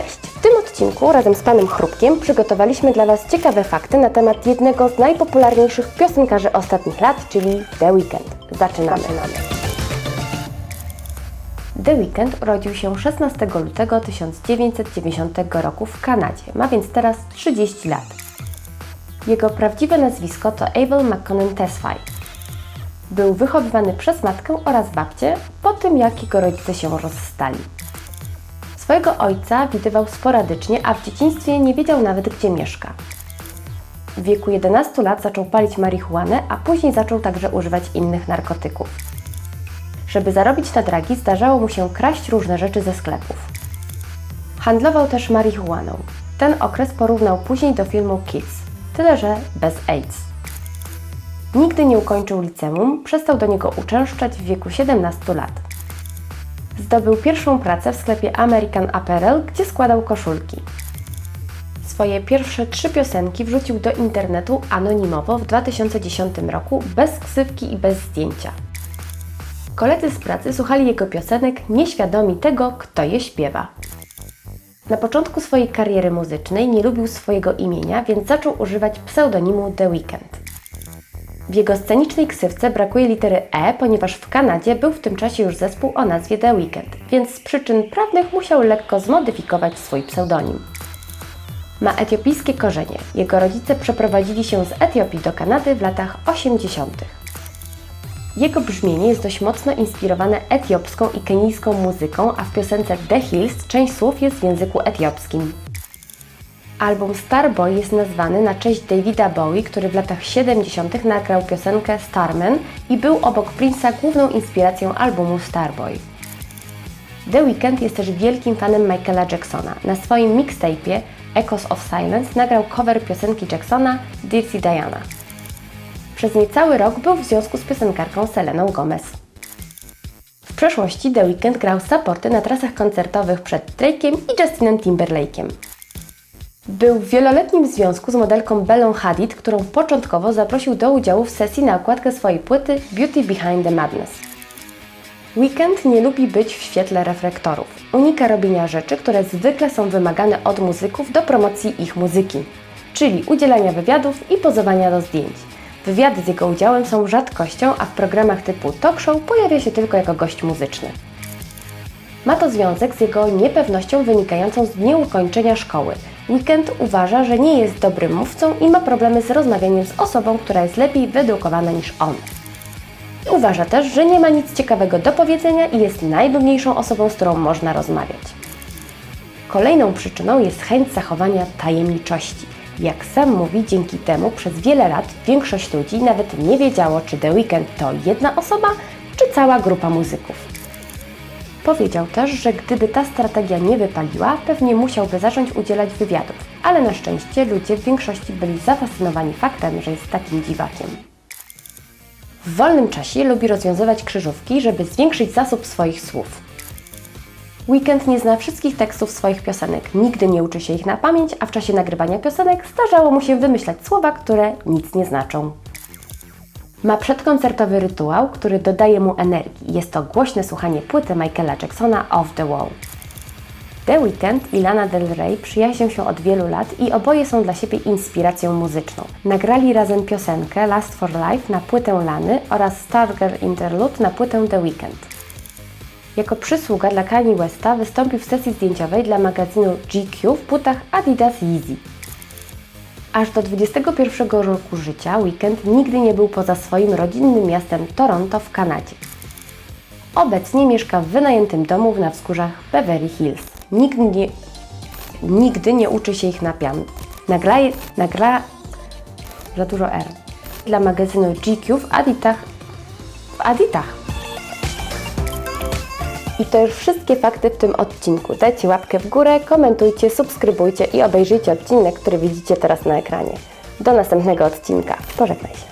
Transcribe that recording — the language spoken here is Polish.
Cześć! W tym odcinku razem z panem Chrupkiem przygotowaliśmy dla Was ciekawe fakty na temat jednego z najpopularniejszych piosenkarzy ostatnich lat, czyli The Weeknd. Zaczynamy. The Weeknd urodził się 16 lutego 1990 roku w Kanadzie. Ma więc teraz 30 lat. Jego prawdziwe nazwisko to Abel McConnell Tesfaye. Był wychowywany przez matkę oraz babcię po tym, jak jego rodzice się rozstali. Swojego ojca widywał sporadycznie, a w dzieciństwie nie wiedział nawet, gdzie mieszka. W wieku 11 lat zaczął palić marihuanę, a później zaczął także używać innych narkotyków. Żeby zarobić na dragi, zdarzało mu się kraść różne rzeczy ze sklepów. Handlował też marihuaną. Ten okres porównał później do filmu Kids, tyle że bez AIDS. Nigdy nie ukończył liceum, przestał do niego uczęszczać w wieku 17 lat. Zdobył pierwszą pracę w sklepie American Apparel, gdzie składał koszulki. Swoje pierwsze trzy piosenki wrzucił do internetu anonimowo w 2010 roku, bez ksywki i bez zdjęcia. Koledzy z pracy słuchali jego piosenek nieświadomi tego, kto je śpiewa. Na początku swojej kariery muzycznej nie lubił swojego imienia, więc zaczął używać pseudonimu The Weeknd. W jego scenicznej ksywce brakuje litery E, ponieważ w Kanadzie był w tym czasie już zespół o nazwie The Weeknd, więc z przyczyn prawnych musiał lekko zmodyfikować swój pseudonim. Ma etiopijskie korzenie. Jego rodzice przeprowadzili się z Etiopii do Kanady w latach 80. Jego brzmienie jest dość mocno inspirowane etiopską i kenijską muzyką, a w piosence The Hills część słów jest w języku etiopskim. Album Starboy jest nazwany na cześć Davida Bowie, który w latach 70. nagrał piosenkę Starman i był obok Prince'a główną inspiracją albumu Starboy. The Weeknd jest też wielkim fanem Michaela Jacksona. Na swoim mixtape'ie Echoes of Silence nagrał cover piosenki Jacksona Dirty Diana. Przez niecały rok był w związku z piosenkarką Seleną Gomez. W przeszłości The Weeknd grał supporty na trasach koncertowych przed Drake'iem i Justinem Timberlake'em. Był w wieloletnim związku z modelką Bellą Hadid, którą początkowo zaprosił do udziału w sesji na okładkę swojej płyty Beauty Behind the Madness. Weekend nie lubi być w świetle reflektorów. Unika robienia rzeczy, które zwykle są wymagane od muzyków do promocji ich muzyki, czyli udzielania wywiadów i pozowania do zdjęć. Wywiady z jego udziałem są rzadkością, a w programach typu talk show pojawia się tylko jako gość muzyczny. Ma to związek z jego niepewnością wynikającą z nieukończenia szkoły. Weekend uważa, że nie jest dobrym mówcą i ma problemy z rozmawianiem z osobą, która jest lepiej wyedukowana niż on. Uważa też, że nie ma nic ciekawego do powiedzenia i jest najdumniejszą osobą, z którą można rozmawiać. Kolejną przyczyną jest chęć zachowania tajemniczości. Jak sam mówi, dzięki temu przez wiele lat większość ludzi nawet nie wiedziało, czy The Weeknd to jedna osoba, czy cała grupa muzyków. Powiedział też, że gdyby ta strategia nie wypaliła, pewnie musiałby zacząć udzielać wywiadów, ale na szczęście ludzie w większości byli zafascynowani faktem, że jest takim dziwakiem. W wolnym czasie lubi rozwiązywać krzyżówki, żeby zwiększyć zasób swoich słów. Weekend nie zna wszystkich tekstów swoich piosenek, nigdy nie uczy się ich na pamięć, a w czasie nagrywania piosenek zdarzało mu się wymyślać słowa, które nic nie znaczą. Ma przedkoncertowy rytuał, który dodaje mu energii. Jest to głośne słuchanie płyty Michaela Jacksona Off the Wall. The Weeknd i Lana Del Rey przyjaźnią się od wielu lat i oboje są dla siebie inspiracją muzyczną. Nagrali razem piosenkę Last for Life na płytę Lany oraz Starger Interlude na płytę The Weeknd. Jako przysługa dla Kanye Westa wystąpił w sesji zdjęciowej dla magazynu GQ w butach Adidas Yeezy. Aż do 21 roku życia Weekend nigdy nie był poza swoim rodzinnym miastem Toronto w Kanadzie. Obecnie mieszka w wynajętym domu na wzgórzach Beverly Hills. Nigdy nie, nigdy nie uczy się ich na pian. Nagra, nagra za dużo R. Dla magazynu GQ w Aditach. W Aditach. I to już wszystkie fakty w tym odcinku. Dajcie łapkę w górę, komentujcie, subskrybujcie i obejrzyjcie odcinek, który widzicie teraz na ekranie. Do następnego odcinka. Pożegnaj się.